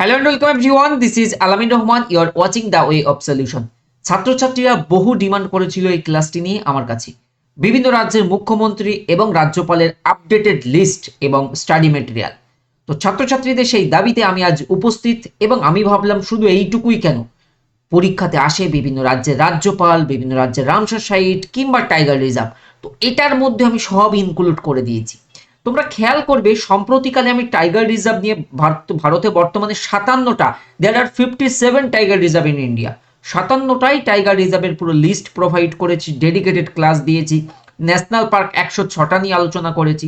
Hello and welcome everyone this is Alamin Rahman you are watching the way of solution ছাত্রছাত্রীরা বহু demand করেছিল এই ক্লাসটি নিয়ে আমার কাছে। বিভিন্ন রাজ্যের মুখ্যমন্ত্রী এবং রাজ্যপালের আপডেটেড লিস্ট এবং স্টাডি মেটেরিয়াল তো ছাত্রছাত্রীদের সেই দাবিতে আমি আজ উপস্থিত এবং আমি ভাবলাম শুধু এইটুকুই কেন? পরীক্ষাতে আসে বিভিন্ন রাজ্যের রাজ্যপাল, বিভিন্ন রাজ্যের রামসার সাইট কিংবা টাইগার রিজার্ভ তো এটার মধ্যে আমি সব ইনক্লুড করে দিয়েছি। তোমরা খেয়াল করবে সম্প্রতিকালে আমি টাইগার রিজার্ভ নিয়ে ভারত বর্তমানে সাতান্নটা there are fifty seven tiger reserve in India সাতান্নটাই tiger রিজার্ভের পুরো লিস্ট প্রোভাইড করেছি ডেডিকেটেড ক্লাস দিয়েছি ন্যাশনাল পার্ক একশো ছটা নিয়ে আলোচনা করেছি।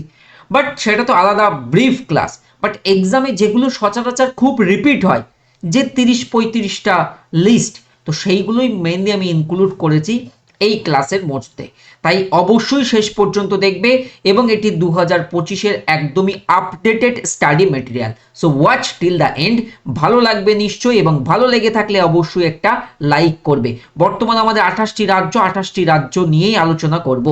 বাট সেটা তো আলাদা ব্রিফ ক্লাস বাট এক্সামে যেগুলো সচরাচর খুব রিপিট হয়, যে তিরিশ পঁয়ত্রিশটা লিস্ট তো সেইগুলোই মেনলি আমি ইনক্লুড করেছি। এই ক্লাসের মধ্যে তাই অবশ্যই শেষ পর্যন্ত দেখবে এবং এটি দু হাজার পঁচিশের একদমই updated study material so watch till the end ভালো লাগবে নিশ্চয়ই এবং ভালো লেগে থাকলে অবশ্যই একটা লাইক করবে। বর্তমানে আমাদের আঠাশটি রাজ্য আঠাশটি রাজ্য নিয়েই আলোচনা করব।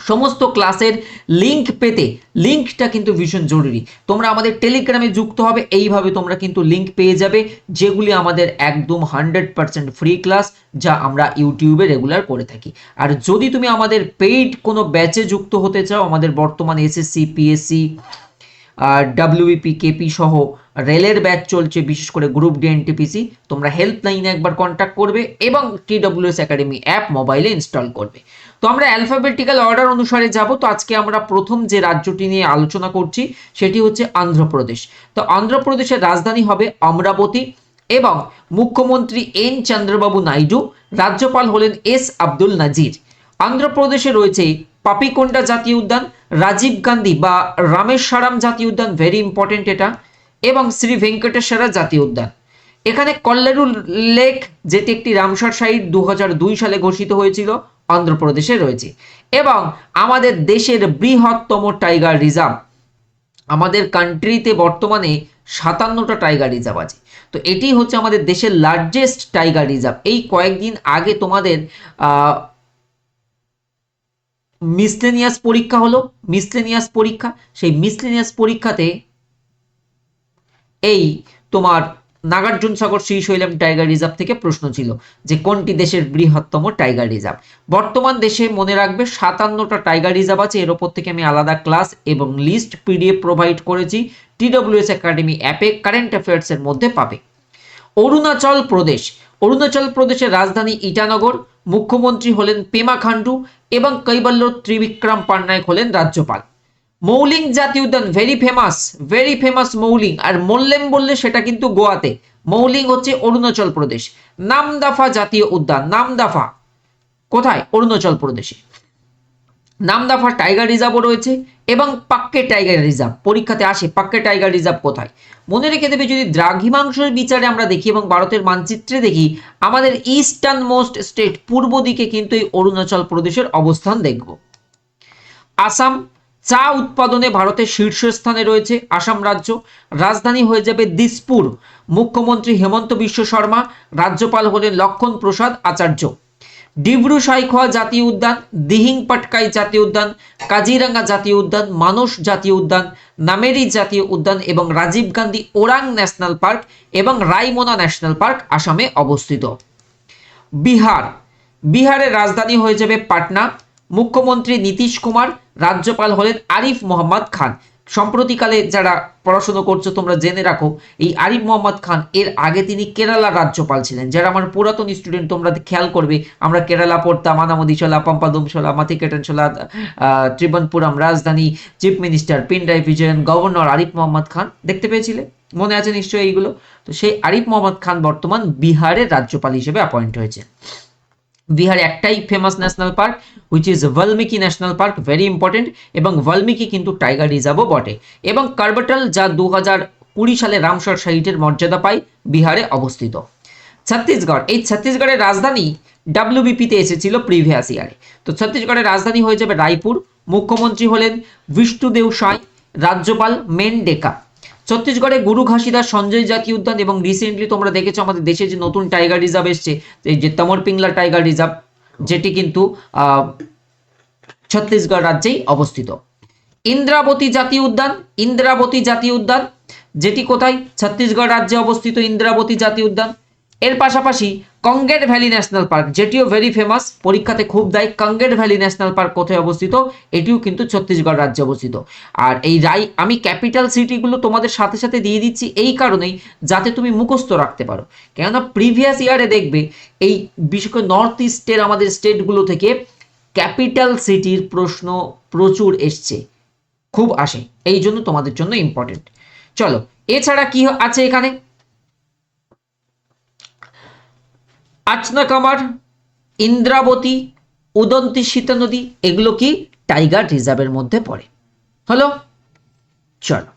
সমস্ত ক্লাসের লিংক পেতে লিঙ্কটা কিন্তু ভীষণ জরুরি। তোমরা আমাদের টেলিগ্রামে যুক্ত হবে, এইভাবে তোমরা কিন্তু লিংক পেয়ে যাবে, যেগুলি আমাদের একদম হান্ড্রেড পার্সেন্ট ফ্রি ক্লাস যা আমরা ইউটিউবে রেগুলার করে থাকি। আর যদি তুমি আমাদের পেইড কোনো ব্যাচে যুক্ত হতে চাও, আমাদের বর্তমান এসএসসি পিএসসি ডাব্লিউপি কেপি সহ রেলের ব্যাচ চলছে, বিশেষ করে গ্রুপ ডি এনটিপিসি তোমরা হেল্পলাইনে একবার কন্ট্যাক্ট করবে এবং টিডব্লিউএস একাডেমি অ্যাপ মোবাইলে ইনস্টল করবে। তো আমরা অ্যালফাবেটিক্যাল অর্ডার অনুসারে যাব। তো আজকে আমরা প্রথম যে রাজ্যটি নিয়ে আলোচনা করছি, সেটি হচ্ছে অন্ধ্রপ্রদেশ তো অন্ধ্রপ্রদেশের রাজধানী হবে অমরাবতী এবং মুখ্যমন্ত্রী এন চন্দ্রবাবু নাইডু, রাজ্যপাল হলেন এস আব্দুল নাজির। অন্ধ্রপ্রদেশে রয়েছে পাপিকোন্ডা জাতীয় উদ্যান, রাজীব গান্ধী বা রামেশ্বরম জাতীয় উদ্যান ভেরি ইম্পর্টেন্ট এটা, এবং শ্রী ভেঙ্কটেশ্বরা জাতীয় উদ্যান। এখানে কল্লারু লেক, যেটি একটি রামসার সাইট দু সালে ঘোষিত হয়েছিল। অন্ধ্রপ্রদেশে রয়েছে। এবং আমাদের দেশের বৃহত্তম টাইগার রিজার্ভ, আমাদের কান্ট্রিতে বর্তমানে সাতান্নটা টাইগার রিজার্ভ আছে। তো এটি হচ্ছে আমাদের দেশের লার্জেস্ট টাইগার রিজার্ভ। এই কয়েকদিন আগে তোমাদের মিসলেনিয়াস পরীক্ষা হলো মিসলেনিয়াস পরীক্ষা। সেই মিসলেনিয়াস পরীক্ষাতে এই তোমার নাগার্জুন সাগর শ্রীশৈলম টাইগার রিজার্ভ থেকে প্রশ্ন ছিল যে কোনটি দেশের বৃহত্তম টাইগার রিজার্ভ? বর্তমান দেশে মনে রাখবে সাতান্নটা টাইগার রিজার্ভ আছে, এর ওপর থেকে আমি আলাদা ক্লাস এবং লিস্ট পিডিএফ প্রোভাইড করেছি, টিডব্লিউএস একাডেমি অ্যাপে, কারেন্ট অ্যাফেয়ার্সের মধ্যে পাবে। অরুণাচল প্রদেশ, অরুণাচল প্রদেশের রাজধানী ইটানগর, মুখ্যমন্ত্রী হলেন পেমা খান্ডু এবং কৈবল্য ত্রিবিক্রম পাটনায়ক হলেন রাজ্যপাল। মৌলিং জাতীয় উদ্যান very famous very famous Mouling. আর মোল্লেম বললে সেটা কিন্তু গোয়াতে। মৌলিং হচ্ছে অরুণাচল প্রদেশ। নামদাফা জাতীয় উদ্যান। নামদাফা। কোথায়? অরুণাচল প্রদেশে। নামদাফা টাইগার রিজার্ভও রয়েছে এবং পাক্কে টাইগার রিজার্ভ। পরীক্ষাতে আসে পাক্কে টাইগার রিজার্ভ কোথায়? মনে রেখে দেবে, যদি দ্রাঘিমাংশের বিচারে আমরা দেখি এবং ভারতের মানচিত্রে দেখি, আমাদের ইস্টার্ন মোস্ট স্টেট পূর্ব দিকে কিন্তু এই অরুণাচল প্রদেশের অবস্থান দেখব। আসাম চা উৎপাদনে ভারতের শীর্ষস্থানে রয়েছে আসাম রাজ্য। রাজধানী হয়ে যাবে দিসপুর। মুখ্যমন্ত্রী হেমন্ত বিশ্ব শর্মা, রাজ্যপাল হলেন লক্ষণ প্রসাদ আচার্য। ডিব্রু সাইখোয়া জাতীয় উদ্যান, দিহিং পাটকাই জাতীয় উদ্যান, কাজিরাঙ্গা জাতীয় উদ্যান, মানস জাতীয় উদ্যান, নামেরি জাতীয় উদ্যান এবং রাজীব গান্ধী ওরাং ন্যাশনাল পার্ক এবং রাইমোনা ন্যাশনাল পার্ক আসামে অবস্থিত। বিহার। বিহারের রাজধানী হয়ে যাবে পাটনা। মুখ্যমন্ত্রী নীতিশ কুমার, রাজ্যপাল হলেন আরিফ মোহাম্মদ খান। সম্প্রতিকালে যারা পড়াশুনো করছ, তোমরা জেনে রাখো, এই আরিফ মোহাম্মদ খান, এর আগে তিনি কেরালার রাজ্যপাল ছিলেন। যারা আমার পুরাতন স্টুডেন্ট তোমরা খেয়াল করবে, আমরা কেরালা পড়তাম আনামদিশলা পাম্পাদমশলা মাথিকেটনশলা ত্রিবনপুরম রাজধানী, chief minister Pinarayi Vijayan, governor Arif Mohammad Khan. দেখতে পেয়েছিলে? মনে আছে নিশ্চয়ই এইগুলো? তো সেই আরিফ মোহাম্মদ খান বর্তমান বিহারের রাজ্যপাল হিসেবে অ্যাপয়েন্ট হয়েছে। বিহার একটাই famous national park which is Valmiki national park very important এবং ভালমিকি কিন্তু টাইগার রিজার্ভও বটে। এবং কার্বাটাল যা দু হাজার কুড়ি সালে রামসর সাইটের মর্যাদা পায়, বিহারে অবস্থিত। ছত্তিশগড়, এই ছত্তিশগড়ের রাজধানী ডাব্লিউবিপিতে এসেছিল প্রিভিয়াস ইয়ারে তো ছত্তিশগড়ের রাজধানী হয়ে যাবে রায়পুর, মুখ্যমন্ত্রী হলেন বিষ্ণুদেব সাঁই, রাজ্যপাল মেন ডেকা ছত্তিশগড়ে গুরু ঘাসিদাস সঞ্জয় জাতীয় উদ্যান এবং রিসেন্টলি তোমরা দেখেছ আমাদের দেশে যে নতুন টাইগার রিজার্ভ এসছে, এই যে তমর পিংলা টাইগার রিজার্ভ যেটি কিন্তু ছত্তিশগড় রাজ্যেই অবস্থিত। ইন্দ্রাবতী জাতীয় উদ্যান, ইন্দ্রাবতী জাতীয় উদ্যান, যেটি কোথায়? ছত্তিশগড় রাজ্যে অবস্থিত ইন্দ্রাবতী জাতীয় উদ্যান। এর পাশাপাশি কঙ্গের ভ্যালি ন্যাশনাল পার্ক, যেটিও ভেরি ফেমাস পরীক্ষাতে খুব দেয় কঙ্গের ভ্যালি ন্যাশনাল পার্ক কোথায় অবস্থিত? এটিও কিন্তু ছত্তিশগড় রাজ্যে অবস্থিত। আর এই রাই আমি ক্যাপিটাল সিটিগুলো তোমাদের সাথে সাথে দিয়ে দিচ্ছি এই কারণেই, যাতে তুমি মুখস্থ রাখতে পারো। কেননা প্রিভিয়াস ইয়ারে দেখবে, এই বিশেষ করে নর্থ ইস্টের আমাদের স্টেটগুলো থেকে ক্যাপিটাল সিটির প্রশ্ন প্রচুর এসছে। খুব আসে। এই জন্য তোমাদের জন্য ইম্পর্টেন্ট চলো, এছাড়া কি আছে এখানে? আচনাকামার, ইন্দ্রাবতী, উদন্তী সীতা নদী, এগুলো কি টাইগার রিজার্ভের মধ্যে পড়ে? হলো? চলো।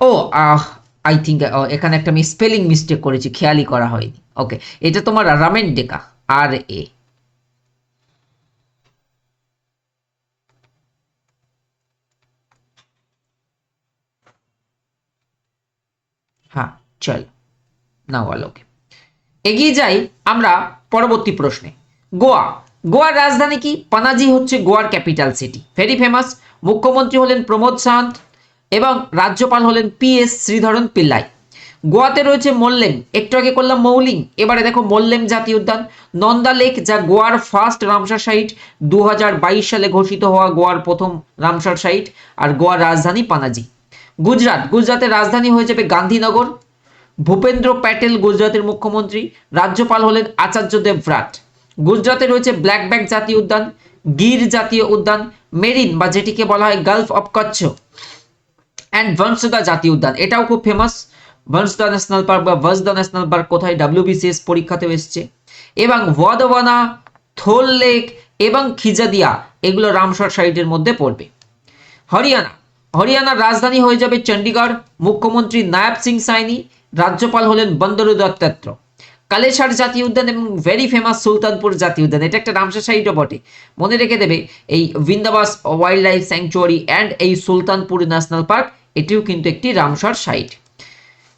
ও, আহ আই থিঙ্ক এখানে একটা আমি স্পেলিং মিস্টেক করেছি, খেয়ালই করা হয়নি। ওকে এটা তোমার রামেন ডেকা আর এ হ্যাঁ চল। না ওকে এগিয়ে যাই আমরা পরবর্তী প্রশ্নে। গোয়া। গোয়ার রাজধানী কি? পানাজি হচ্ছে গোয়ার ক্যাপিটাল সিটি। ভেরি ফেমাস মুখ্যমন্ত্রী হলেন প্রমোদ সান্ত এবং রাজ্যপাল হলেন পি এস শ্রীধরন পিল্লাই। গোয়াতে রয়েছে মোল্লেম। একটু আগে করলাম মৌলিং। এবারে দেখো মোল্লেম জাতীয় উদ্যান। নন্দা লেক, যা গোয়ার ফার্স্ট রামসার সাইট। দু হাজার বাইশ সালে ঘোষিত হওয়া গোয়ার প্রথম রামসার সাইট। আর গোয়ার রাজধানী পানাজি। গুজরাট। গুজরাটের রাজধানী হয়ে যাবে গান্ধীনগর। ভূপেন্দ্র প্যাটেল গুজরাটের মুখ্যমন্ত্রী, রাজ্যপাল হলেন আচার্য দেবভ্রাট গুজরাটে রয়েছে ব্ল্যাক ব্যাক জাতীয় উদ্যান, গির জাতীয় উদ্যান, মেরিন বা যেটিকে বলা হয় gulf of Kutch and Bansda জাতীয় উদ্যান। এটাও খুব ফেমাস বনসদা ন্যাশনাল পার্ক বা বসদা ন্যাশনাল পার্ক কোথায়? ডাব্লিউবিসিএস পরীক্ষাতেও এসছে। এবং ওয়াদওয়ানা, থোল লেক এবং খিজাদিয়া, এগুলো রামসর সাইডের মধ্যে পড়বে। হরিয়ানা। হরিয়ানার রাজধানী হয়ে যাবে চণ্ডীগড়। মুখ্যমন্ত্রী নায়াব সিং সাইনি রাজ্যপাল হলেন বন্দরু দত্তাত্র কালেসার জাতীয় উদ্যান এবং ভেরি ফেমাস সুলতানপুর জাতীয় উদ্যান। এটা একটা রামসার সাইটও বটে। মনে রেখে দেবে, এই Bhindawas wild life sanctuary and এই সুলতানপুর ন্যাশনাল পার্ক এটিও কিন্তু একটি রামসার সাইট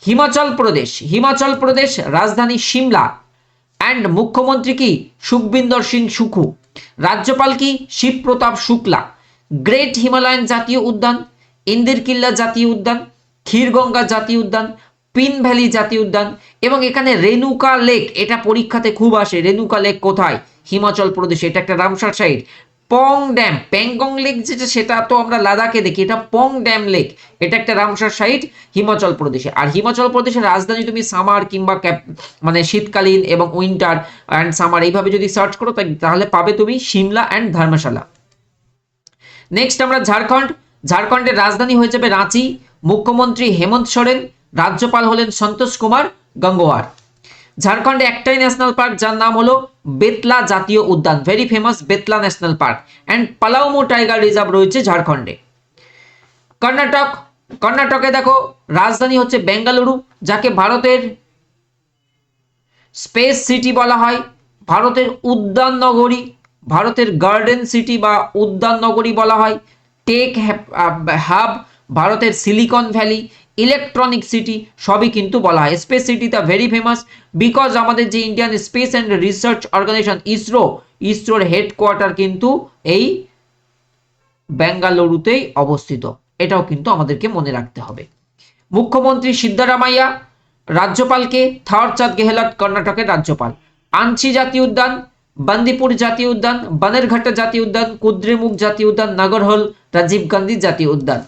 হিমাচল প্রদেশ। হিমাচল প্রদেশ, রাজধানী সিমলা। অ্যান্ড মুখ্যমন্ত্রী কি? সুখবিন্দর সিং সুখু। রাজ্যপাল কি? শিবপ্রতাপ শুক্লা। গ্রেট হিমালয়ান জাতীয় উদ্যান, ইন্দিরকিল্লা জাতীয় উদ্যান, ক্ষীরগঙ্গা জাতীয় উদ্যান পিন ভ্যালি জাতীয় উদ্যান এবং এখানে রেনুকা লেক, এটা পরীক্ষাতে খুব আসে। রেনুকা লেক কোথায়? হিমাচল প্রদেশে, এটা একটা Ramsar site. Pong dam, Pangong lake যেটা, সেটা তো আমরা লাদাখে দেখি। এটা পং ড্যাম লেক, এটা একটা রামসার সাইট হিমাচল প্রদেশে। আর হিমাচল প্রদেশের রাজধানী তুমি সামার কিংবা মানে শীতকালীন এবং উইন্টার অ্যান্ড সামার, এইভাবে যদি সার্চ করো তাহলে পাবে তুমি সিমলা অ্যান্ড ধর্মশালা। নেক্সট আমরা ঝাড়খণ্ড। ঝাড়খণ্ডের রাজধানী হয়ে যাবে রাঁচি। মুখ্যমন্ত্রী হেমন্ত সোরেন রাজ্যপাল হলেন সন্তোষ কুমার গঙ্গোয়ার। ঝাড়খণ্ডে একটাই ন্যাশনাল পার্ক, যার নাম হলো বেতলা জাতীয় উদ্যান very famous Betla national park and Palamau tiger reserve রয়েছে ঝাড়খণ্ডে। কর্ণাটক, কর্ণাটকে দেখো, রাজধানী হচ্ছে বেঙ্গালুরু, যাকে ভারতের স্পেস সিটি বলা হয়, ভারতের উদ্যান নগরী ভারতের গার্ডেন সিটি বা উদ্যান নগরী বলা হয়, টেক হাব, ভারতের সিলিকন ভ্যালি ইলেকট্রনিক সিটি সবই কিন্তু বলা হয়। স্পেস সিটিটা ভেরি ফেমাস বিকজ আমাদের যে Indian space and research organisation ISRO ইসরোর হেডকোয়ার্টার কিন্তু এই বেঙ্গালুরুতেই অবস্থিত। এটাও কিন্তু আমাদেরকে মনে রাখতে হবে। মুখ্যমন্ত্রী সিদ্ধারামাইয়া, রাজ্যপালকে থাওয়ারচাঁদ গেহলট কর্ণাটকের রাজ্যপাল। আনছি জাতীয় উদ্যান বান্দিপুর জাতীয় উদ্যান বানেরঘাটা জাতীয় উদ্যান কুদ্রেমুখ জাতীয় উদ্যান নাগরহোল রাজীব গান্ধী জাতীয় উদ্যান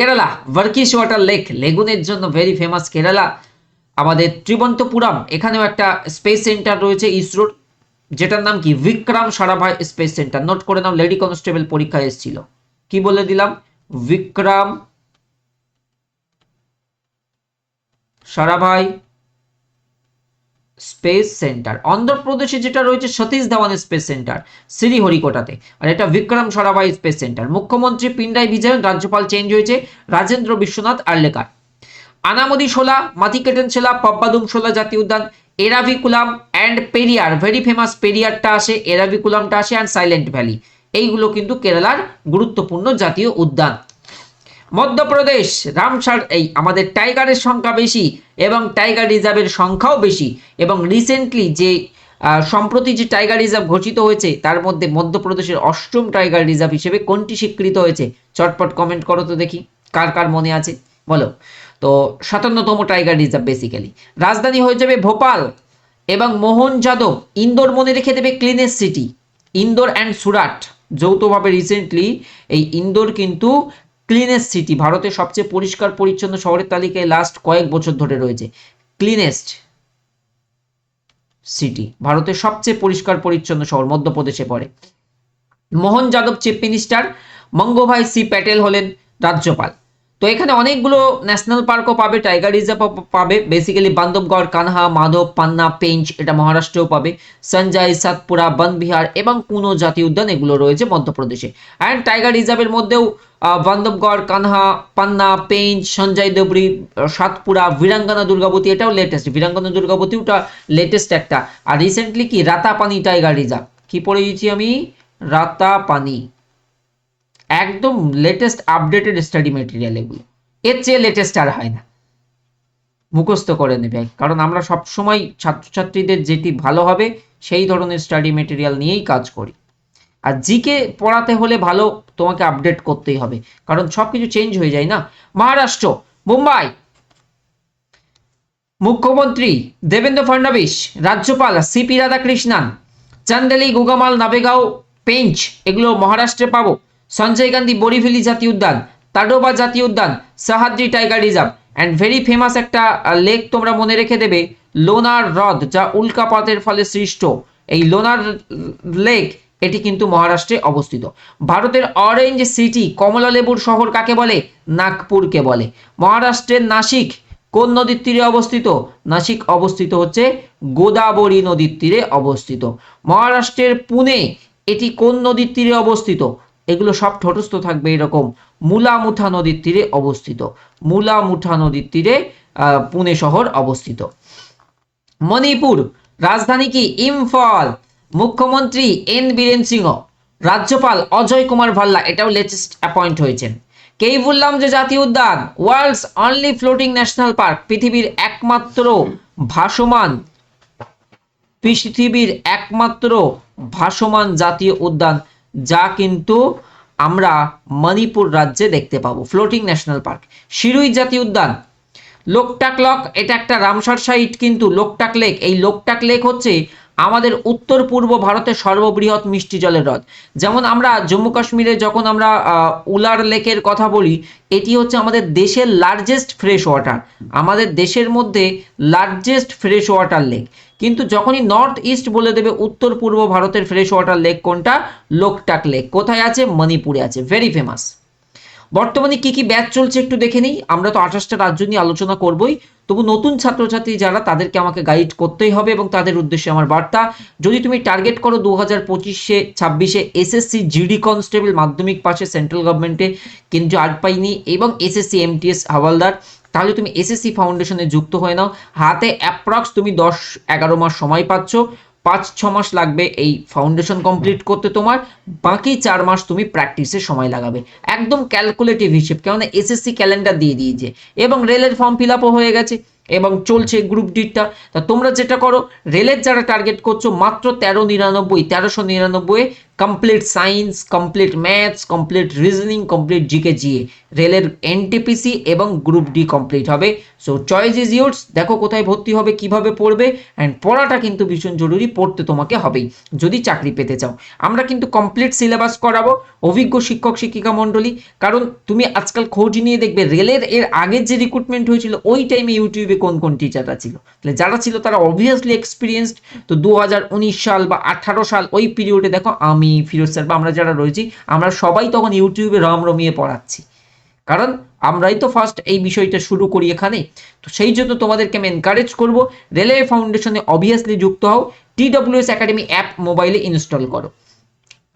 কেরালা ভার্কিস ওয়াটার লেক লেগুনের জন্য ভেরি ফেমাস কেরালা। আমাদের ত্রিবন্তপুরম, এখানেও একটা স্পেস সেন্টার রয়েছে ইসরোর যেটার নাম কি? Vikram Sarabhai space centre note করে নাও লেডি কনস্টেবল পরীক্ষা এসেছিল। কি বলে দিলাম? Vikram Sarabhai space centre. অন্ধ্রপ্রদেশে যেটা রয়েছে, সতীশ ধাওয়ান স্পেস সেন্টার, শ্রীহরিকোটাতে। আর এটা বিক্রম সরাবাই স্পেস সেন্টার। মুখ্যমন্ত্রী পিন্ডাই বিজয়ন, রাজ্যপাল চেঞ্জ হয়েছে, রাজেন্দ্র বিশ্বনাথ আর্লেকার। আনামদি শোলা মাতিকেটেন শোলা পব্বাদুম শোলা জাতীয় উদ্যান Eravikulam and Periyar. Very famous পেরিয়ারটা আসে এরাভিকুলামটা আসে অ্যান্ড সাইলেন্ট ভ্যালি এইগুলো কিন্তু কেরালার গুরুত্বপূর্ণ জাতীয় উদ্যান। মধ্যপ্রদেশ রামসার এই আমাদের টাইগারের সংখ্যা বেশি এবং টাইগার রিজার্ভের সংখ্যাও বেশি এবং রিসেন্টলি যে সম্প্রতি যে টাইগার রিজার্ভ ঘোষিত হয়েছে, তার মধ্যে মধ্যপ্রদেশের অষ্টম টাইগার রিজার্ভ হিসেবে কোনটি স্বীকৃত হয়েছে? চটপট কমেন্ট করো তো দেখি, কার কার মনে আছে? বলো। তো সাতান্নতম টাইগার রিজার্ভ বেসিক্যালি রাজধানী হয়ে যাবে ভোপাল এবং মোহন যাদব ইন্দোর মনে রেখে দেবে cleanest city. Indore and Surat যৌথভাবে রিসেন্টলি এই ইন্দোর কিন্তু ক্লিনেস্ট সিটি ভারতের সবচেয়ে পরিষ্কার পরিচ্ছন্ন শহরের তালিকায় লাস্ট কয়েক বছর ধরে রয়েছে। ক্লিনেস্ট সিটি ভারতের সবচেয়ে পরিষ্কার পরিচ্ছন্ন শহর মধ্যপ্রদেশে পড়ে। Mohan Yadav, chief minister, Mangubhai C Patel হলেন রাজ্যপাল। তো এখানে অনেকগুলো ন্যাশনাল পার্কও পাবে টাইগার রিজার্ভও পাবে বেসিক্যালি বান্ধবগড় কানহা, মাধব, পান্না, পেঞ্চ, এটা মহারাষ্ট্রেও পাবে, সঞ্জয়, সাতপুরা, বনবিহার এবং কুনো জাতীয় উদ্যান এগুলো রয়েছে মধ্যপ্রদেশে। অ্যান্ড টাইগার রিজার্ভের মধ্যেও বান্ধবগড় কানহা, পান্না, পেঞ্চ, সঞ্জয় দেবরি সাতপুরা বীরাঙ্গনা দুর্গাবতী, এটাও লেটেস্ট বীরাঙ্গনা দুর্গাবতী ওটা লেটেস্ট একটা। আর রিসেন্টলি কি, রাতাপানি টাইগার রিজার্ভ কি পড়ে দিয়েছি আমি? রাতাপানি। একদম লেটেস্ট আপডেটেড স্টাডি মেটেরিয়াল এগুলো। এর চেয়ে লেটেস্ট আর হয় না। মুখস্থ করে নেবে। কারণ আমরা সব সময় ছাত্রছাত্রীদের যেটি ভালো হবে, সেই ধরনের স্টাডি মেটেরিয়াল নিয়েই কাজ করি। আর জিকে পড়াতে হলে ভালো, তোমাকে আপডেট করতেই হবে। কারণ সব কিছু চেঞ্জ হয়ে যায় না। মহারাষ্ট্র, মুম্বাই। মুখ্যমন্ত্রী দেবেন্দ্র ফডনবিস রাজ্যপাল সিপি রাধাকৃষ্ণান, চান্দেলি, গুগামাল, নাবেগাঁও, পেঞ্চ, এগুলো মহারাষ্ট্রে পাবো। সঞ্জয় গান্ধী বরিভেলি জাতীয় উদ্যান, তাডোবা জাতীয় উদ্যান, Sahyadri tiger reserve. And very famous একটা লেক তোমরা মনে রেখে দেবে, লোনার হ্রদ, যা উল্কাপাতের ফলে সৃষ্ট। এই লোনার লেক এটি কিন্তু মহারাষ্ট্রে অবস্থিত। ভারতের অরেঞ্জ সিটি কমলা লেবুর শহর কাকে বলে? নাগপুরকে বলে। মহারাষ্ট্রের নাসিক, কোন নদীর তীরে অবস্থিত? নাসিক অবস্থিত হচ্ছে গোদাবরী নদীর তীরে অবস্থিত। মহারাষ্ট্রের পুনে, এটি কোন নদীর তীরে অবস্থিত? এগুলো সব ঠোঁটস্থ থাকবে এরকম মুলামুঠা নদীর তীরে অবস্থিত। মুলামুঠা নদীর তীরে পুনে শহর অবস্থিত। মণিপুর, রাজধানী কি? ইম্ফল। মুখ্যমন্ত্রী এন বীরেন সিংহ, রাজ্যপাল অজয় কুমার ভাল্লা, এটাও লেটেস্ট অ্যাপয়েন্ট হয়েছেন। কেই বললাম যে জাতীয় উদ্যান? World's only floating national park পৃথিবীর একমাত্র ভাসমান, পৃথিবীর একমাত্র ভাসমান জাতীয় উদ্যান। যা কিন্তু আমরা মণিপুর রাজ্যে দেখতে পাবো ফ্লোটিং ন্যাশনাল পার্ক শিরুই জাতীয় উদ্যান। লোকটাক লক, এটা একটা রামসার সাইট কিন্তু লোকটাক লেক এই লোকটাক লেক হচ্ছে আমাদের উত্তর পূর্ব ভারতের সর্ববৃহৎ মিষ্টি জলের হ্রদ। যেমন আমরা জম্মু কাশ্মীরে যখন আমরা উলার লেকের কথা বলি, এটি হচ্ছে আমাদের দেশের লার্জেস্ট ফ্রেশ ওয়াটার আমাদের দেশের মধ্যে লার্জেস্ট ফ্রেশ ওয়াটার লেক কিন্তু যখনই নর্থ ইস্ট বলে দেবে, উত্তর পূর্ব ভারতের ফ্রেশ ওয়াটার লেক কোনটা? লোকটাক লেক কোথায় আছে? মণিপুরে আছে। ভেরি ফেমাস বর্তমানে কি কি ব্যাচ চলছে একটু দেখে নিই। আমরা তো আঠাশটা রাজ্য নিয়ে আলোচনা করবই। তবু নতুন ছাত্রছাত্রী যারা, তাদেরকে আমাকে গাইড করতেই হবে এবং তাদের উদ্দেশ্যে আমার বার্তা। যদি তুমি টার্গেট করো দু হাজার পঁচিশে, ছাব্বিশে এসএসসি জিডি কনস্টেবল মাধ্যমিক পাশে সেন্ট্রাল গভর্নমেন্টে কিন্তু আট পাইনি এবং এসএসসি এমটিএস হাওয়ালদার, তাহলে তুমি এসএসসি ফাউন্ডেশনে যুক্ত হয়ে নাও। হাতে অ্যাপ্রক্স তুমি দশ এগারো মাস সময় পাচ্ছ। পাঁচ, ছ মাস লাগবে এই ফাউন্ডেশন কমপ্লিট করতে তোমার, বাকি চার মাস তুমি প্র্যাকটিসে সময় লাগাবে। একদম ক্যালকুলেটিভ হিসেব, কেননা এসএসসি ক্যালেন্ডার দিয়ে দিয়েছে। এবং রেলের ফর্ম ফিল আপও হয়ে গেছে। এবং চলছে গ্রুপ ডিটা তা তোমরা যেটা করো, রেলের যারা টার্গেট করছ, মাত্র তেরো নিরানব্বই, তেরোশো নিরানব্বই complete science complete maths complete reasoning complete GK GA রেলের এনটিপিসি এবং গ্রুপ ডি কমপ্লিট হবে। সো চয়েস ইজ ইউর্স দেখো কোথায় ভর্তি হবে, কীভাবে পড়বে অ্যান্ড পড়াটা কিন্তু ভীষণ জরুরি, পড়তে তোমাকে হবেই, যদি চাকরি পেতে চাও। আমরা কিন্তু কমপ্লিট সিলেবাস করাবো, অভিজ্ঞ শিক্ষক শিক্ষিকা মণ্ডলী। কারণ তুমি আজকাল খোঁজ নিয়ে দেখবে, রেলের এর আগের যে রিক্রুটমেন্ট হয়েছিল, ওই টাইমে ইউটিউবে কোন কোন টিচাররা ছিল? তাহলে যারা ছিল তারা অবভিয়াসলি এক্সপিরিয়েন্সড তো দুহাজার উনিশ সাল বা আঠারো সাল ওই পিরিয়ডে দেখো আমি, ফিরোজ স্যার বা আমরা যারা রয়েছি, আমরা সবাই তখন ইউটিউবে রম রমিয়ে পড়াচ্ছি। কারণ আমরাই তো ফার্স্ট এই বিষয়টা শুরু করি এখানে। তো সেই জন্য তোমাদেরকে আমি এনকারেজ করব, রেলওয়ে ফাউন্ডেশনে অবভিয়াসলি যুক্ত হও টিডব্লিউএস একাডেমি অ্যাপ মোবাইলে ইনস্টল করো।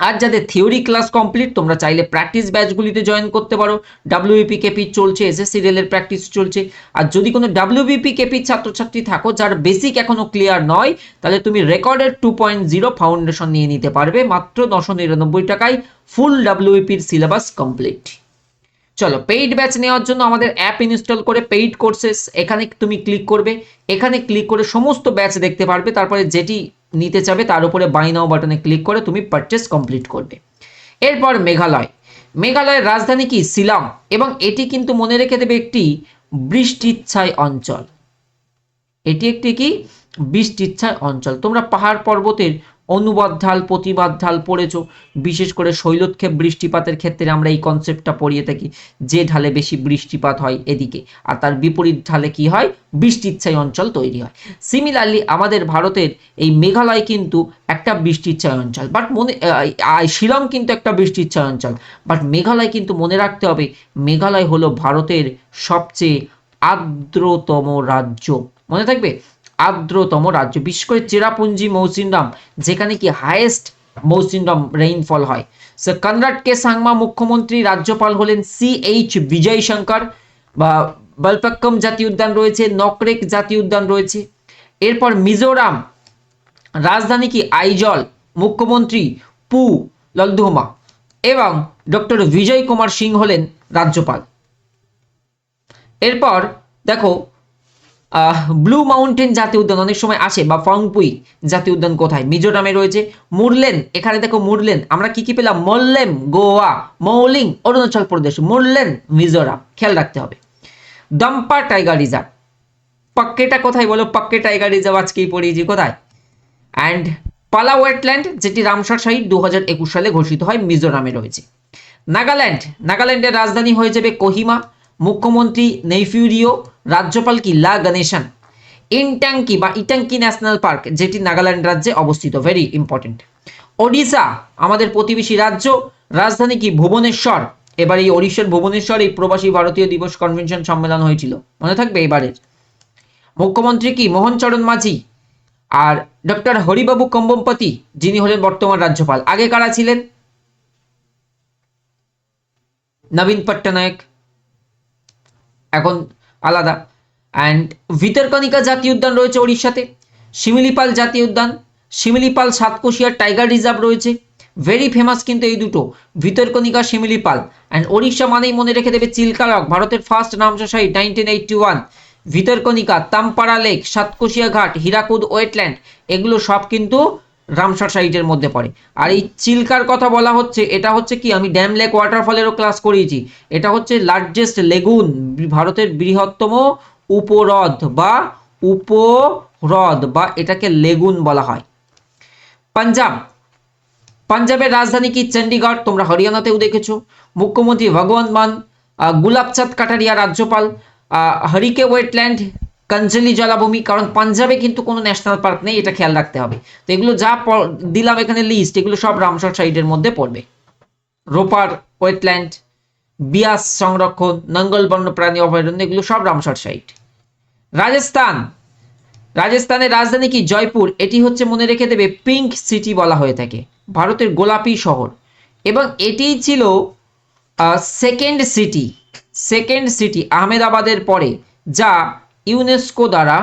আর যাদের থিওরি ক্লাস কমপ্লিট তোমরা চাইলে প্র্যাকটিস ব্যাচগুলিতে জয়েন করতে পারো। ডাব্লিউপি কেপি চলছে এসএসসি রেলের প্র্যাকটিস চলছে। আর যদি কোনো ডাব্লিউবিপি কেপি ছাত্রছাত্রী থাকো, যার বেসিক এখনও ক্লিয়ার নয়, তাহলে তুমি রেকর্ডের টু পয়েন্ট জিরো ফাউন্ডেশন নিয়ে নিতে পারবে, মাত্র নশো নিরানব্বই টাকায় ফুল ডাব্লিউপির সিলেবাস কমপ্লিট চলো পেইড ব্যাচ নেওয়ার জন্য আমাদের অ্যাপ ইনস্টল করে পেইড কোর্সেস এখানে তুমি ক্লিক করবে। এখানে ক্লিক করে সমস্ত ব্যাচ দেখতে পারবে, তারপরে যেটি নিতে চাবে তার উপরে বাই নাও বাটনে ক্লিক করে তুমি পারচেস কমপ্লিট করবে। এরপর মেঘালয়। মেঘালয়ের রাজধানী কি? শিলং। এবং এটি কিন্তু মনে রেখে দেবে একটি বৃষ্টিচ্ছায় অঞ্চল। এটি একটি কি? বৃষ্টিচ্ছায় অঞ্চল। তোমরা পাহাড় পর্বতের অনুবাদ ঢাল প্রতিবাদ ঢাল পড়েছো? বিশেষ করে শৈলোৎক্ষেপ বৃষ্টিপাতের ক্ষেত্রে আমরা এই কনসেপ্টটা পড়িয়ে থাকি। যে ঢালে বেশি বৃষ্টিপাত হয় এদিকে, আর তার বিপরীত ঢালে কি হয়? বৃষ্টিচ্ছায় অঞ্চল তৈরি হয়। সিমিলারলি আমাদের ভারতের এই মেঘালয় কিন্তু একটা বৃষ্টিচ্ছায় অঞ্চল বাট মনে শিলং কিন্তু একটা বৃষ্টিচ্ছায় অঞ্চল বাট মেঘালয় কিন্তু মনে রাখতে হবে, মেঘালয় হলো ভারতের সবচেয়ে আর্দ্রতম রাজ্য। মনে থাকবে? আর্দ্রতম রাজ্য, বিশেষ করে চেরাপুঞ্জি মৌসিনরাম যেখানে কি হায়েস্ট মৌসিনরাম রেইনফল হয়। সো কনরাট কে সাংমা মুখ্যমন্ত্রী, রাজ্যপাল হলেন সি এইচ বিজয় শঙ্কর বা বলপাক্কম জাতীয় উদ্যান রয়েছে নকরেক জাতীয় উদ্যান রয়েছে। এরপর মিজোরাম, রাজধানী কি আইজল, মুখ্যমন্ত্রী পু ললধুমা এবং ডক্টর বিজয় কুমার সিং হলেন রাজ্যপাল। এরপর দেখো ব্লু মাউন্টেন জাতীয় উদ্যান অনেক সময় আসে, বা ফংপুই জাতীয় উদ্যান কোথায়? মিজোরামে রয়েছে। মুরলেন এখানে দেখো মুরলেন আমরা কি কি পেলাম? মল্লেম গোয়া মৌলিং অরুণাচল প্রদেশ। মুরলেন মিজোরাম। খেয়াল রাখতে হবে। দম্পা টাইগার রিজার্ভ পাক্কেটা কোথায় বলো? পাক্কে টাইগার রিজার্ভ আজকেই পড়িয়েছি। কোথায়? অ্যান্ড পালা ওয়েটল্যান্ড যেটি রামসার সাহিদ দু সালে ঘোষিত হয়, মিজোরামে রয়েছে। নাগাল্যান্ড নাগাল্যান্ডের রাজধানী হয়ে যাবে কোহিমা। মুখ্যমন্ত্রী নেইফিউরিও, রাজ্যপাল কি লা গণেশন? ইনট্যাঙ্কি বা ইটাঙ্কি ন্যাশনাল পার্ক, যেটি নাগাল্যান্ড রাজ্যে অবস্থিত। ভেরি ইম্পর্টেন্ট ওড়িশা, আমাদের প্রতিবেশী রাজ্য। রাজধানী কি ভুবনেশ্বর? এবার এই ওড়িশার ভুবনেশ্বর এই প্রবাসী ভারতীয় দিবস কনভেনশন সম্মেলন হয়েছিল। মনে থাকবে এবারের। মুখ্যমন্ত্রী কি মোহনচরণ মাঝি? আর ডক্টর হরিবাবু কম্বমপতি, যিনি হলেন বর্তমান রাজ্যপাল। আগে কারা ছিলেন? নবীন পট্টনায়ক এখন আলাদা। অ্যান্ড ভিতরকনিকা জাতীয় উদ্যান রয়েছে ওড়িশাতে। শিমিলিপাল জাতীয় উদ্যান, শিমিলিপাল সাতকোশিয়ার টাইগার রিজার্ভ রয়েছে। ভেরি ফেমাস কিন্তু এই দুটো ভিতরকনিকা শিমিলিপাল। অ্যান্ড ওড়িশা মানেই মনে রেখে দেবে চিলকালক, ভারতের first Ramsar site nineteen eighty one Bhitarkanika Tampara lake Satkosia ঘাট, হীরাকুদ ওয়েটল্যান্ড এগুলো সব কিন্তু রামসার সাইটের মধ্যে পড়ে। আর এই চিল্কার কথা বলা হচ্ছে, এটা হচ্ছে কি, আমি ড্যাম লেক ওয়াটারফলেরও ক্লাস করিয়েছি। এটা হচ্ছে লার্জেস্ট লেগুন ভারতের বৃহত্তম উপহ্রদ বা উপহ্রদ বা এটাকে লেগুন বলা হয়। পাঞ্জাব। পাঞ্জাবের রাজধানী কি চণ্ডীগড় তোমরা হরিয়ানাতেও দেখেছ। মুখ্যমন্ত্রী ভগবন্ত মান গুলাবচাঁদ কাটারিয়া রাজ্যপাল হরিকে ওয়েটল্যান্ড কঞ্জলি জলাভূমি, কারণ পাঞ্জাবে কিন্তু কোনো ন্যাশনাল পার্ক নেই, এটা খেয়াল রাখতে হবে। তো এগুলো যা দিলাম এখানে লিস্ট এগুলো সব রামসার সাইডের মধ্যে পড়বে। রোপার ওয়েটল্যান্ড বিয়াস সংরক্ষণ, নঙ্গল বন্যপ্রাণী অভয়ারণ্য, এগুলো সব রামসার সাইট রাজস্থান, রাজস্থানের রাজধানী কি? জয়পুর। এটি হচ্ছে মনে রেখে দেবে পিঙ্ক সিটি বলা হয়ে থাকে, ভারতের গোলাপি শহর। এবং এটিই ছিল সেকেন্ড সিটি সেকেন্ড সিটি আহমেদাবাদের পরে, যা ইউনেস্কো দ্বারা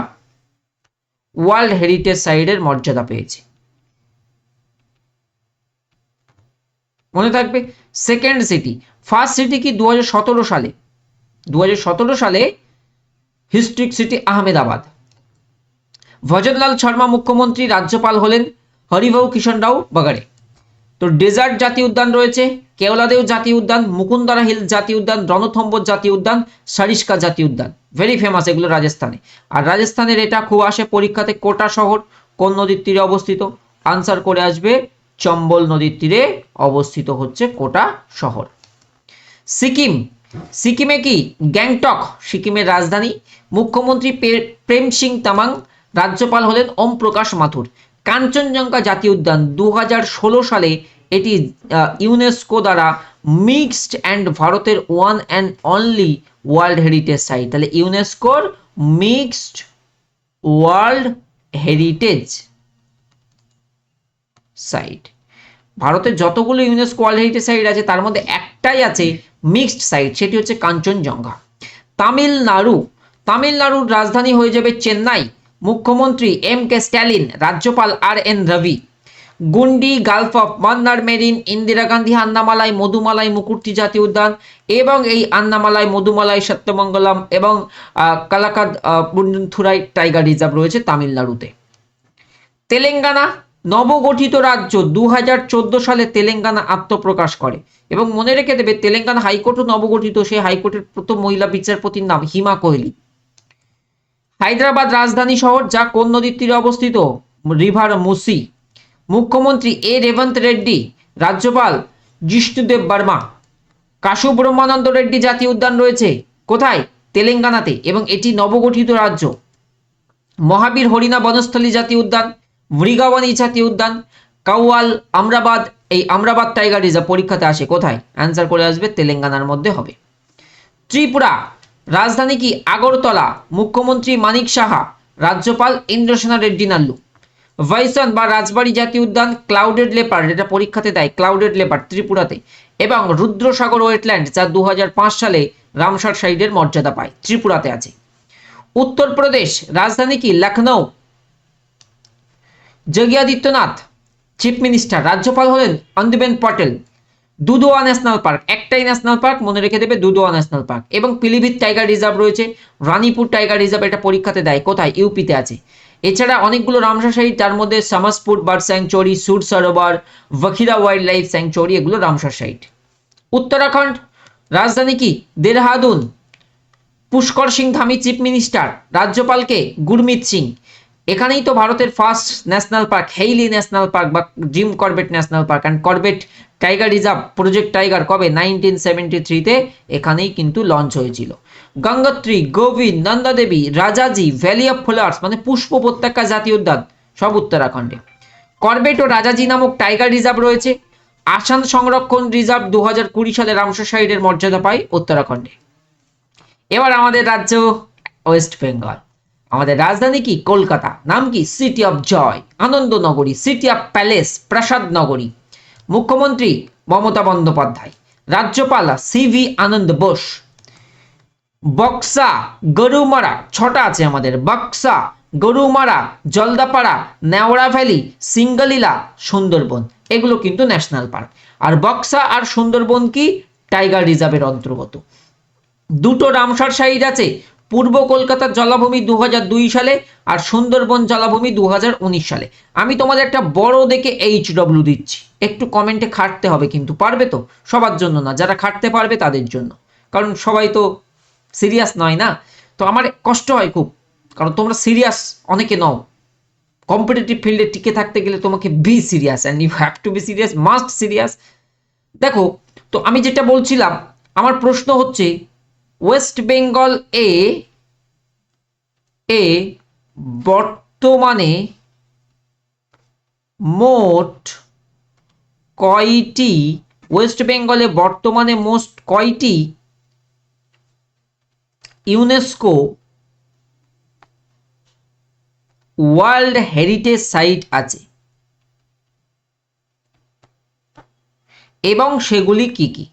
ওয়ার্ল্ড হেরিটেজ সাইটের মর্যাদা পেয়েছে। মনে থাকবে, সেকেন্ড সিটি। ফার্স্ট সিটি কি দু হাজার সতেরো সালে? দু হাজার সতেরো সালে হিস্ট্রিক সিটি আহমেদাবাদ। ভজনলাল শর্মা মুখ্যমন্ত্রী রাজ্যপাল হলেন হরিভাউ কিষণ রাও বাগাড়ে তো ডেজার্ট জাতীয় উদ্যান রয়েছে কেওলাদেও জাতীয় উদ্যান, মুকুন্দারা হিল জাতীয় উদ্যান রণথম্বর জাতীয় উদ্যান সারিস্কা জাতীয় উদ্যান। ভেরি ফেমাস এগুলো রাজস্থানে। আর রাজস্থানের এটা খুব আসে পরীক্ষাতে কোটা শহর, কোন নদীর তীরে অবস্থিত? আনসার করে আসবে, চম্বল নদীর তীরে অবস্থিত হচ্ছে কোটা শহর। সিকিম। সিকিমে কি? গ্যাংটক, সিকিমের রাজধানী। মুখ্যমন্ত্রী প্রেম সিং তামাং, রাজ্যপাল হলেন ওম প্রকাশ মাথুর। কাঞ্চনজঙ্ঘা জাতীয় উদ্যান দু হাজার ষোলো সালে এটি ইউনেস্কো দ্বারা মিক্সড অ্যান্ড ভারতের one and only world heritage site তাহলে ইউনেস্কোর মিক্সড ওয়ার্ল্ড হেরিটেজ সাইট ভারতের যতগুলো ইউনেস্কো ওয়ার্ল্ড হেরিটেজ সাইট আছে, তার মধ্যে একটাই আছে মিক্সড সাইট সেটি হচ্ছে কাঞ্চনজঙ্ঘা। তামিলনাড়ু, তামিলনাড়ুর রাজধানী হয়ে যাবে চেন্নাই। মুখ্যমন্ত্রী এম কে স্ট্যালিন, রাজ্যপাল R N Ravi. Guindy gulf of Mannar marine, Indira Gandhi, Annamalai, Mudumalai, Mukurthi জাতীয় উদ্যান এবং এই আন্নামালাই, মধুমালাই, সত্যমঙ্গলম এবং কালাকাদ পুন্থুরাই টাইগার রিজার্ভ রয়েছে তামিলনাড়ুতে। তেলেঙ্গানা, নবগঠিত রাজ্য দু চোদ্দ সালে তেলেঙ্গানা আত্মপ্রকাশ করে এবং মনে রেখে দেবে, তেলেঙ্গানা হাইকোর্টও নবগঠিত সেই হাইকোর্টের প্রথম মহিলা বিচারপতির নাম হিমা কোহলি। হায়দ্রাবাদ রাজধানী শহর, যা কোন নদীর তীরে অবস্থিত? রিভার মুসি। মুখ্যমন্ত্রী এ. রেবন্ত রেড্ডি, রাজ্যপাল জিষ্ণুদেব বর্মা। কাশু ব্রহ্মানন্দ রেড্ডি জাতীয় উদ্যান রয়েছে, কোথায়? তেলেঙ্গানাতে, এবং এটি নবগঠিত রাজ্য। মহাবীর হরিণা বনস্থলী জাতীয় উদ্যান, মৃগাবানী জাতীয় উদ্যান, কাউয়াল, আমরাবাদ, এই আমরাবাদ টাইগার রিজার্ভ পরীক্ষাতে আসে, কোথায়? অ্যান্সার করে আসবে, তেলেঙ্গানার মধ্যে হবে। ত্রিপুরা, রাজধানী কি? আগরতলা, মুখ্যমন্ত্রী মানিক সাহা, রাজ্যপাল ইন্দ্রসেনা রেড্ডি নাল্লু। ভাইসন বা রাজবাড়ি জাতীয় উদ্যান ক্লাউডেড লেপার্ড, এটা পরীক্ষাতে দেয়, ক্লাউডেড লেপার্ড, ত্রিপুরাতে। এবং রুদ্রসাগর ওয়েটল্যান্ড, যা দুহাজার পাঁচ সালে রামসার সাইডের মর্যাদা পায়, ত্রিপুরাতে আছে। উত্তরপ্রদেশ, রাজধানী কি? লখনৌ যোগী আদিত্যনাথ, চিফ মিনিস্টার, রাজ্যপাল হলেন অন্দিবেন পটেল। দুদোয়া ন্যাশনাল পার্ক, একটাই ন্যাশনাল পার্ক, মনে রেখে দেবে দুদোয়া ন্যাশনাল পার্ক। এবং পিলিভিত টাইগার রিজার্ভ রয়েছে, রানীপুর টাইগার রিজার্ভ, এটা পরীক্ষাতে দেয়, কোথায়? ইউপিতে আছে। এছাড়া অনেকগুলো সাইট তার মধ্যে Samaspur bird sanctuary, Sur Sarovar, Bakhira wild life sanctuary, এগুলো সাইট উত্তরাখণ্ড, রাজধানী কি? দেহরাদুন পুষ্কর সিং ধামি চিফ মিনিস্টার, রাজ্যপালকে গুরমিত সিং। এখানেই তো ভারতের first national park Hailey national park বা Jim Corbett national park and Corbett tiger reserve project tiger কবে? নাইনটিন সেভেন্টি থ্রিতে এখানেই কিন্তু লঞ্চ হয়েছিল। Gangotri Govind Nanda Devi, Rajaji, valley of flowers মানে পুষ্প উপত্যকা জাতীয় উদ্যান, সব উত্তরাখণ্ডে। করবেট ও রাজাজি নামক টাইগার রিজার্ভ রয়েছে। আসাম সংরক্ষণ রিজার্ভ দু হাজার কুড়ি সালে রামসার সাইডের মর্যাদা পায় উত্তরাখণ্ডে। এবার আমাদের রাজ্য, ওয়েস্ট বেঙ্গল। আমাদের রাজধানী কি? কলকাতা। নাম কি? সিটি অফ জয় আনন্দ নগরী সিটি অফ প্যালেস প্রাসাদ নগরী মুখ্যমন্ত্রী মমতা বন্দ্যোপাধ্যায়। রাজ্যপাল সি ভি আনন্দ বোস। বক্সা, গরুমারা, ছটা আছে আমাদের। বক্সা, গরুমারা, জলদাপাড়া নেওড়া ভ্যালি, সিঙ্গলীলা, সুন্দরবন, এগুলো কিন্তু ন্যাশনাল পার্ক। আর বক্সা আর সুন্দরবন কি? টাইগার রিজার্ভের অন্তর্গত। দুটো রামসার সাইড আছে, পূর্ব কলকাতার জলাভূমি দু সালে আর সুন্দরবন জলাভূমি দু হাজার উনিশ সালে। আমি তোমাদের একটা বড় দেখে এইচ ডব্লিউ দিচ্ছি। একটু কমেন্টে খাটতে হবে কিন্তু, পারবে তো? সবার জন্য না, যারা খাটতে পারবে তাদের জন্য। কারণ সবাই তো সিরিয়াস নয় না? তো আমার কষ্ট হয় খুব। কারণ তোমরা সিরিয়াস অনেকে নও। কম্পিটিটিভ ফিল্ডে টিকে থাকতে গেলে তোমাকে be serious and you have to be serious must serious দেখো, তো আমি যেটা বলছিলাম, আমার প্রশ্ন হচ্ছে ওয়েস্ট বেঙ্গল এ এ বর্তমানে মোট কয়টি ওয়েস্ট বেঙ্গলে বর্তমানে মোস্ট কয়টি ইউনেস্কো ওয়ার্ল্ড হেরিটেজ সাইট আছে। এবং সেগুলি কি কি?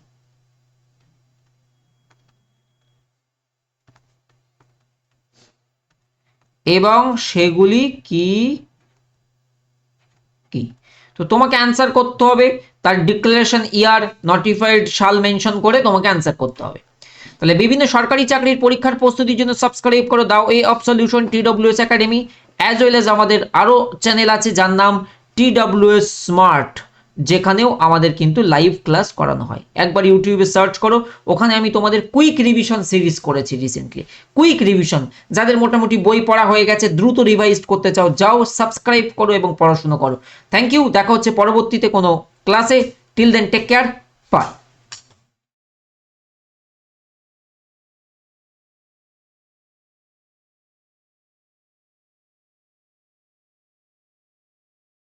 এবং সেগুলি কি কি? তো তোমাকে অ্যান্সার করতে হবে। তার ডিক্লারেশন ইয়ার নোটিফাইড সাল মেনশন করে তোমাকে অ্যান্সার করতে হবে। তাহলে বিভিন্ন সরকারি চাকরির পরীক্ষার প্রস্তুতির জন্য সাবস্ক্রাইব করো, দাও এই of solution T WS academy as well as আমাদের আরও চ্যানেল আছে যার নাম টি ডব্লিউএস স্মার্ট যেখানেও আমাদের কিন্তু লাইভ ক্লাস করানো হয়। একবার ইউটিউবে সার্চ করো, ওখানে আমি তোমাদের কুইক রিভিশন সিরিজ করেছি রিসেন্টলি কুইক রিভিশন যাদের মোটামুটি বই পড়া হয়ে গেছে, দ্রুত রিভাইজ করতে চাও, যাও সাবস্ক্রাইব করো এবং পড়াশুনো করো। থ্যাংক ইউ দেখা হচ্ছে পরবর্তীতে কোনো ক্লাসে till then take care bye